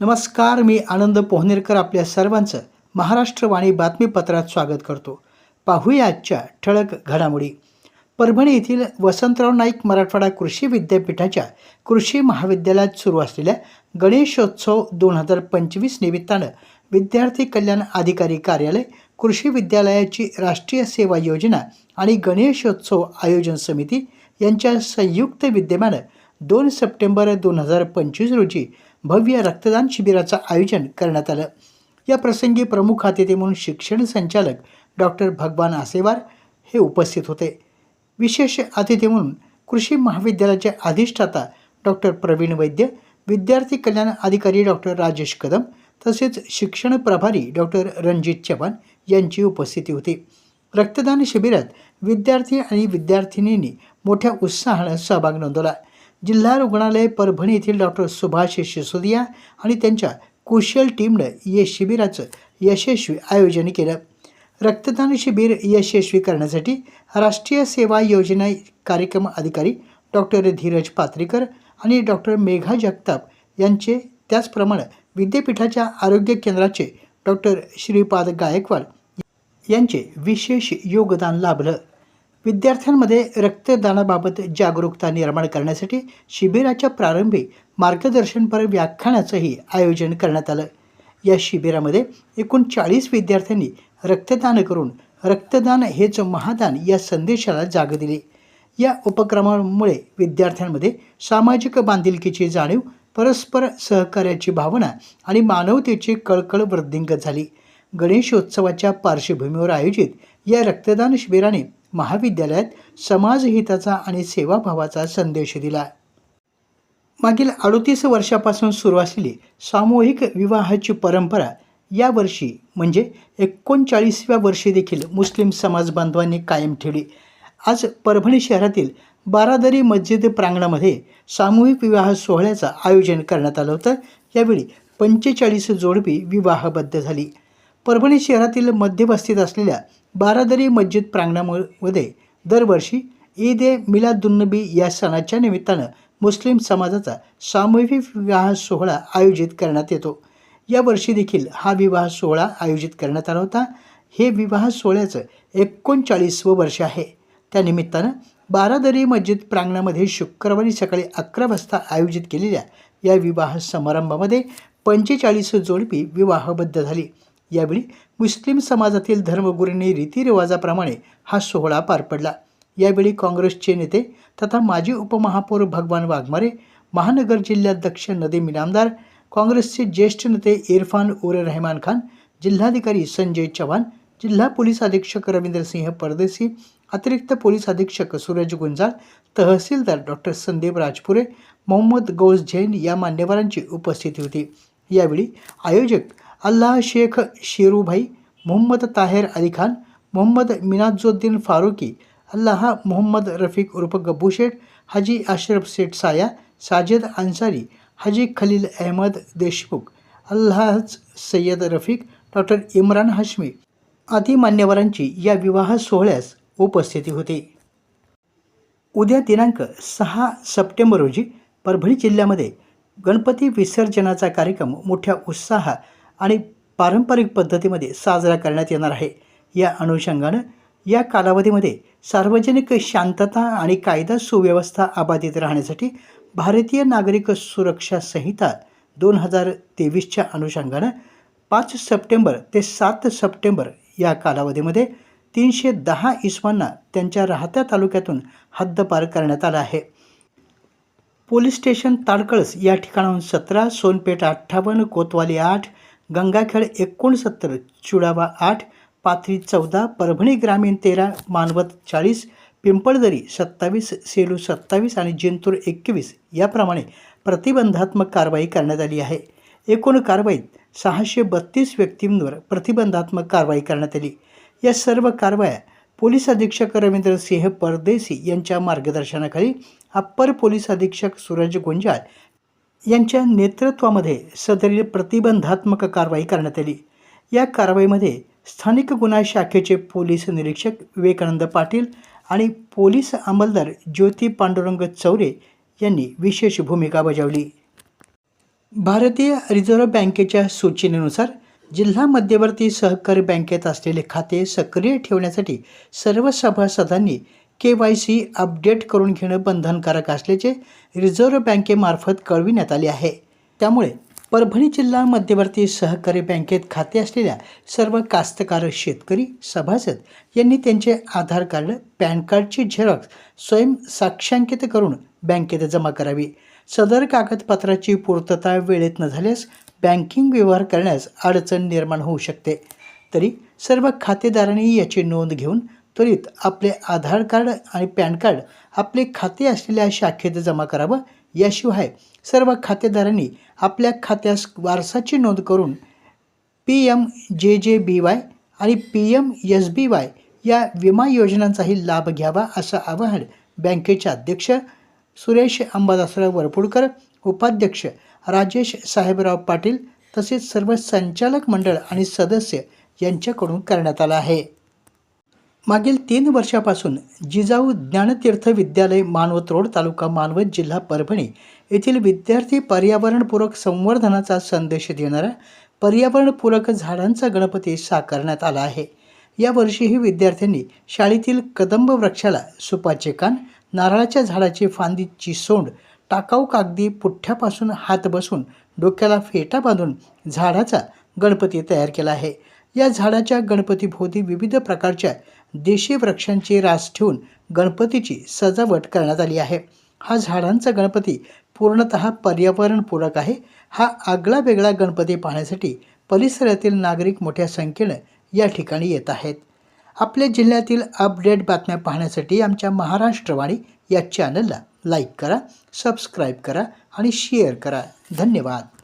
नमस्कार मी आनंद पोहनेरकर आपल्या सर्वांचं महाराष्ट्रवाणी बातमीपत्रात स्वागत करतो. पाहूया आजच्या ठळक घडामोडी. परभणी येथील वसंतराव नाईक मराठवाडा कृषी विद्यापीठाच्या कृषी महाविद्यालयात सुरू असलेल्या गणेशोत्सव दोन हजार पंचवीस निमित्तानं विद्यार्थी कल्याण अधिकारी कार्यालय कृषी विद्यालयाची राष्ट्रीय सेवा योजना आणि गणेशोत्सव आयोजन समिती यांच्या संयुक्त विद्यमानं दोन सप्टेंबर दोन हजार पंचवीस रोजी भव्य रक्तदान शिबिराचं आयोजन करण्यात आलं. या प्रसंगी प्रमुख अतिथी म्हणून शिक्षण संचालक डॉक्टर भगवान आसेवार हे उपस्थित होते. विशेष अतिथी म्हणून कृषी महाविद्यालयाचे अधिष्ठाता डॉक्टर प्रवीण वैद्य विद्यार्थी कल्याण अधिकारी डॉक्टर राजेश कदम तसेच शिक्षण प्रभारी डॉक्टर रणजित चव्हाण यांची उपस्थिती होती. रक्तदान शिबिरात विद्यार्थी आणि विद्यार्थिनींनी मोठ्या उत्साहानं सहभाग नोंदवला. जिल्हा रुग्णालय परभणी येथील डॉक्टर सुभाष सिसोदिया आणि त्यांच्या कुशल टीमनं या शिबिराचं यशस्वी आयोजन केलं. रक्तदान शिबिर यशस्वी करण्यासाठी राष्ट्रीय सेवा योजना कार्यक्रम अधिकारी डॉक्टर धीरज पात्रीकर आणि डॉक्टर मेघा जगताप यांचे त्याचप्रमाणे विद्यापीठाच्या आरोग्य केंद्राचे डॉक्टर श्रीपाद गायकवाड यांचे विशेष योगदान लाभलं. विद्यार्थ्यांमध्ये रक्तदानाबाबत जागरूकता निर्माण करण्यासाठी शिबिराच्या प्रारंभी मार्गदर्शनपर व्याख्यानाचंही आयोजन करण्यात आलं. या शिबिरामध्ये एकूण चाळीस विद्यार्थ्यांनी रक्तदान करून रक्तदान हेच महादान या संदेशाला जाग दिली. या उपक्रमामुळे विद्यार्थ्यांमध्ये सामाजिक बांधिलकीची जाणीव परस्पर सहकार्याची भावना आणि मानवतेची कळकळ वृद्धिंगत झाली. गणेशोत्सवाच्या पार्श्वभूमीवर आयोजित या रक्तदान शिबिराने महाविद्यालयात समाजहिताचा आणि सेवाभावाचा संदेश दिला. मागील अडोतीस वर्षापासून सुरू असलेली सामूहिक विवाहाची परंपरा यावर्षी म्हणजे एकोणचाळीसव्या वर्षी देखील मुस्लिम समाज बांधवांनी कायम ठेवली. आज परभणी शहरातील बारादरी मस्जिद प्रांगणामध्ये सामूहिक विवाह सोहळ्याचं आयोजन करण्यात आलं होतं. यावेळी पंचेचाळीस जोडपी विवाहबद्ध झाली. परभणी शहरातील मध्यवस्तीत असलेल्या बारादरी मस्जिद प्रांगणामध्ये दरवर्षी ईद ए मिलादुन्नबी या सणाच्या निमित्तानं मुस्लिम समाजाचा सामूहिक विवाह सोहळा आयोजित करण्यात येतो. यावर्षी देखील हा विवाह सोहळा आयोजित करण्यात आला होता. हे विवाह सोहळ्याचं एकोणचाळीसवं वर्ष आहे. त्यानिमित्तानं बारादरी मस्जिद प्रांगणामध्ये शुक्रवारी सकाळी अकरा वाजता आयोजित केलेल्या या विवाह समारंभामध्ये पंचेचाळीस जोडपी विवाहबद्ध झाली. यावेळी मुस्लिम समाजातील धर्मगुरूंनी रीतिरिवाजाप्रमाणे हा सोहळा पार पडला. यावेळी काँग्रेसचे नेते तथा माजी उपमहापौर भगवान वाघमारे महानगर जिल्हाध्यक्ष नदीम इनामदार काँग्रेसचे ज्येष्ठ नेते इरफान उर रहमान खान जिल्हाधिकारी संजय चव्हाण जिल्हा पोलीस अधीक्षक रवींद्रसिंह परदेसी अतिरिक्त पोलीस अधीक्षक सूरज गुंजाळ तहसीलदार डॉक्टर संदीप राजपुरे मोहम्मद गौस जैन या मान्यवरांची उपस्थिती होती. यावेळी आयोजक अल्लाह शेख शेरूभाई मोहम्मद ताहेर अली खान मोहम्मद मिनाजुद्दीन फारुकी अल्लाह मोहम्मद रफीक उर्फ गब्बू शेठ हाजी अशरफ शेठ साया साजिद अन्सारी हाजी खलील अहमद देशमुख अल्लाहज सय्यद रफीक डॉक्टर इम्रान हाशमी आदी मान्यवरांची या विवाह सोहळ्यास उपस्थिती होती. उद्या दिनांक सहा सप्टेंबर रोजी परभणी जिल्ह्यामध्ये गणपती विसर्जनाचा कार्यक्रम मोठ्या उत्साहात आणि पारंपरिक पद्धतीमध्ये साजरा करण्यात येणार आहे. या अनुषंगानं या कालावधीमध्ये सार्वजनिक शांतता आणि कायदा सुव्यवस्था अबाधित राहण्यासाठी भारतीय नागरिक सुरक्षा संहिता दोन हजार तेवीसच्या अनुषंगानं पाच सप्टेंबर ते सात सप्टेंबर या कालावधीमध्ये तीनशे दहा इसमांना त्यांच्या राहत्या तालुक्यातून हद्दपार करण्यात आला आहे. पोलीस स्टेशन ताडकळस या ठिकाणाहून सतरा सोनपेठ अठ्ठावन्न कोतवाली आठ गंगाखेड एकोणसत्तर चुडावा आठ पाथरी चौदा परभणी ग्रामीण तेरा मानवत चाळीस पिंपळदरी सत्तावीस सेलू सत्तावीस आणि जिंतूर एकवीस याप्रमाणे प्रतिबंधात्मक कारवाई करण्यात आली आहे. एकूण कारवाईत सहाशे बत्तीस व्यक्तींवर प्रतिबंधात्मक कारवाई करण्यात आली. या सर्व कारवाया पोलीस अधीक्षक रवींद्र सिंह परदेसी यांच्या मार्गदर्शनाखाली अप्पर पोलीस अधीक्षक सूरज गुंजाळ यांच्या नेतृत्वामध्ये सदरील प्रतिबंधात्मक कारवाई करण्यात आली. या कारवाईमध्ये स्थानिक गुन्हा शाखेचे पोलीस निरीक्षक विवेकानंद पाटील आणि पोलीस अंमलदार ज्योती पांडुरंग चौरे यांनी विशेष भूमिका बजावली. भारतीय रिझर्व्ह बँकेच्या सूचनेनुसार जिल्हा मध्यवर्ती सहकारी बँकेत असलेले खाते सक्रिय ठेवण्यासाठी सर्व सभासदांनी के वाय सी अपडेट करून घेणं बंधनकारक असल्याचे रिझर्व्ह बँकेमार्फत कळविण्यात आले आहे. त्यामुळे परभणी जिल्हा मध्यवर्ती सहकारी बँकेत खाते असलेल्या सर्व कास्तकार शेतकरी सभासद यांनी त्यांचे आधार कार्ड पॅन कार्डची झेरॉक्स स्वयं साक्षांकित करून बँकेत जमा करावी. सदर कागदपत्राची पूर्तता वेळेत न झाल्यास बँकिंग व्यवहार करण्यास अडचण निर्माण होऊ शकते. तरी सर्व खातेदारांनी याची नोंद घेऊन त्वरित आपले आधार कार्ड आणि पॅन कार्ड आपले खाते असलेल्या शाखेत जमा करावं याशिवाय सर्व खातेदारांनी आपल्या खात्यास वारसाची नोंद करून P M J J B Y आणि P M S B Y या विमा योजनांचाही लाभ घ्यावा असं आवाहन बँकेचे अध्यक्ष सुरेश अंबादासराव वरपुडकर उपाध्यक्ष राजेश साहेबराव पाटील तसेच सर्व संचालक मंडळ आणि सदस्य यांच्याकडून करण्यात आलं आहे. मागील तीन वर्षापासून जिजाऊ ज्ञानतीर्थ विद्यालय मानवत रोड तालुका मानवत जिल्हा परभणी येथील विद्यार्थी पर्यावरणपूरक संवर्धनाचा संदेश देणारा पर्यावरणपूरक झाडांचा गणपती साकारण्यात आला आहे. यावर्षीही विद्यार्थ्यांनी शाळेतील कदंब वृक्षाला सुपाचे कान नारळाच्या झाडाची फांदीची सोंड टाकाऊ कागदी पुठ्ठ्यापासून हात बसून डोक्याला फेटा बांधून झाडाचा गणपती तयार केला आहे. या झाडाच्या गणपतीभोवती विविध प्रकारच्या देशी वृक्षांची रास ठेवून गणपतीची सजावट करण्यात आली आहे. हा झाडांचा गणपती पूर्णत पर्यावरणपूरक आहे. हा आगळा वेगळा गणपती पाहण्यासाठी परिसरातील नागरिक मोठ्या संख्येनं या ठिकाणी येत आहेत. आपल्या जिल्ह्यातील अपडेट बातम्या पाहण्यासाठी आमच्या महाराष्ट्रवाणी या चॅनलला लाईक करा सबस्क्राईब करा आणि शेअर करा. धन्यवाद.